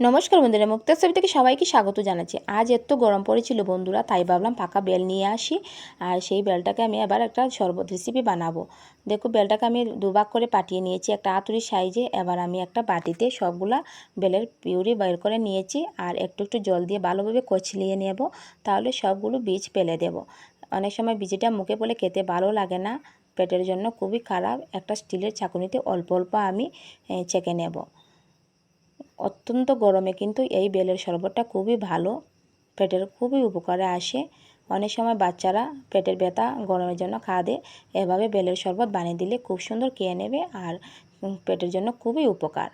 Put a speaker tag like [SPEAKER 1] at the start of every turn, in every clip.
[SPEAKER 1] নমস্কার বন্ধুরা, মুক্তার ছবি থেকে সবাইকে স্বাগত জানাচ্ছি। আজ এত গরম পড়েছিল বন্ধুরা, তাই ভাবলাম পাকা বেল নিয়ে আসি আর সেই বেলটাকে আমি এবার একটা শরবত রেসিপি বানাবো। দেখো, বেলটাকে আমি দুভাগ করে পাঠিয়ে নিয়েছি, একটা আতুরি সাইজে, এবার আমি একটা বাটিতে সবগুলা বেলের পিউরি বের করে নিয়েছি আর একটু একটু জল দিয়ে ভালোভাবে কচলিয়ে নেব, তাহলে সবগুলো বীজ ফেলে দেব। অনেক সময় বীজটা মুখে পড়লে খেতে ভালো লাগে না, পেটের জন্য খুবই খারাপ, একটা স্টিলের চাকুনিতে অল্প অল্প আমি চেকে নেব। অত্যন্ত গরমে কিন্তু এই বেলের শরবতটা খুবই ভালো, পেটের খুবই উপকারে আসে। অনেক সময় বাচ্চারা পেটের ব্যথা, গরমের জন্য খাওয়া এভাবে বেলের শরবত বানিয়ে দিলে খুব সুন্দর খেয়ে নেবে আর পেটের জন্য খুবই উপকার।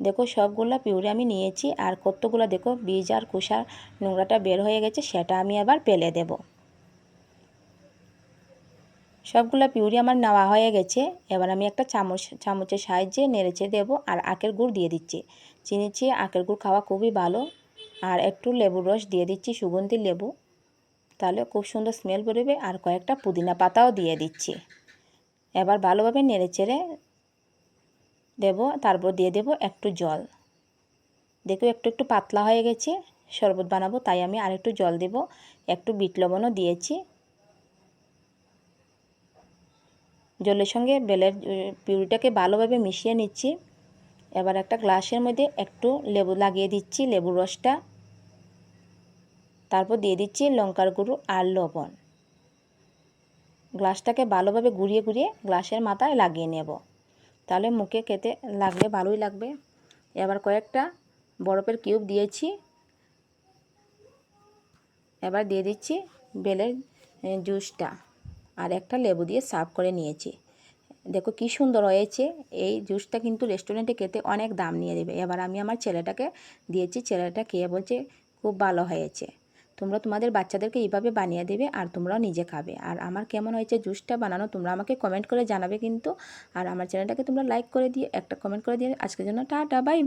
[SPEAKER 1] দেখো সবগুলা পিউরি আমি নিয়েছি আর কতগুলো দেখো বীজ আর কুষার নোংরাটা বের হয়ে গেছে, সেটা আমি আবার পেলে দেব। সবগুলো পিউরি আমার নেওয়া হয়ে গেছে। এবার আমি একটা চামচ, চামচের সাহায্যে নেড়েচে দেব আর আখের গুড় দিয়ে দিচ্ছি। চিনিছি আখের গুড় খাওয়া খুবই ভালো। আর একটু লেবুর রস দিয়ে দিচ্ছি, সুগন্ধি লেবু। তাহলে খুব সুন্দর স্মেল বেরোবে আর কয়েকটা পুদিনা পাতাও দিয়ে দিচ্ছি। এবার ভালোভাবে নেড়ে চেড়ে দেবো, তারপর দিয়ে দেব একটু জল। দেখো একটু একটু পাতলা হয়ে গেছে, শরবত বানাবো, তাই আমি আরেকটু জল দেব। একটু বিট লবণও দিয়েছি। জলের সঙ্গে বেলের পিউরিটাকে ভালোভাবে মিশিয়ে নিচ্ছি। এবার একটা গ্লাসের মধ্যে একটু লেবু লাগিয়ে দিচ্ছি, লেবুর রসটা। তারপর দিয়ে দিচ্ছি লঙ্কার গুঁড়ো আর লবণ। গ্লাসটাকে ভালোভাবে ঘুরিয়ে ঘুরিয়ে গ্লাসের মাথায় লাগিয়ে নেব। তাহলে মুখে খেতে লাগলে ভালোই লাগবে। এবার কয়েকটা বরফের কিউব দিয়েছি। এবার দিয়ে দিচ্ছি বেলের জুসটা। আর একটা লেবু দিয়ে সার্ভ করে নিয়েছি। দেখো কি সুন্দর হয়েছে। এই জুসটা কিন্তু রেস্টুরেন্টে খেতে অনেক দাম নিয়ে দেবে এবার আমি আমার ছেলেটাকে দিয়েছি। ছেলেটা খেয়ে বলছে, খুব ভালো হয়েছে। তোমরা তোমাদের বাচ্চাদেরকে এইভাবে বানিয়ে দেবে আর তোমরাও নিজে খাবে। আর আমার কেমন হয়েছে জুসটা বানানো, তোমরা আমাকে কমেন্ট করে জানাবে কিন্তু। আর আমার চ্যানেলটাকে তোমরা লাইক করে দিয়ে একটা কমেন্ট করে দিয়ে আজকের জন্য টাটা বাই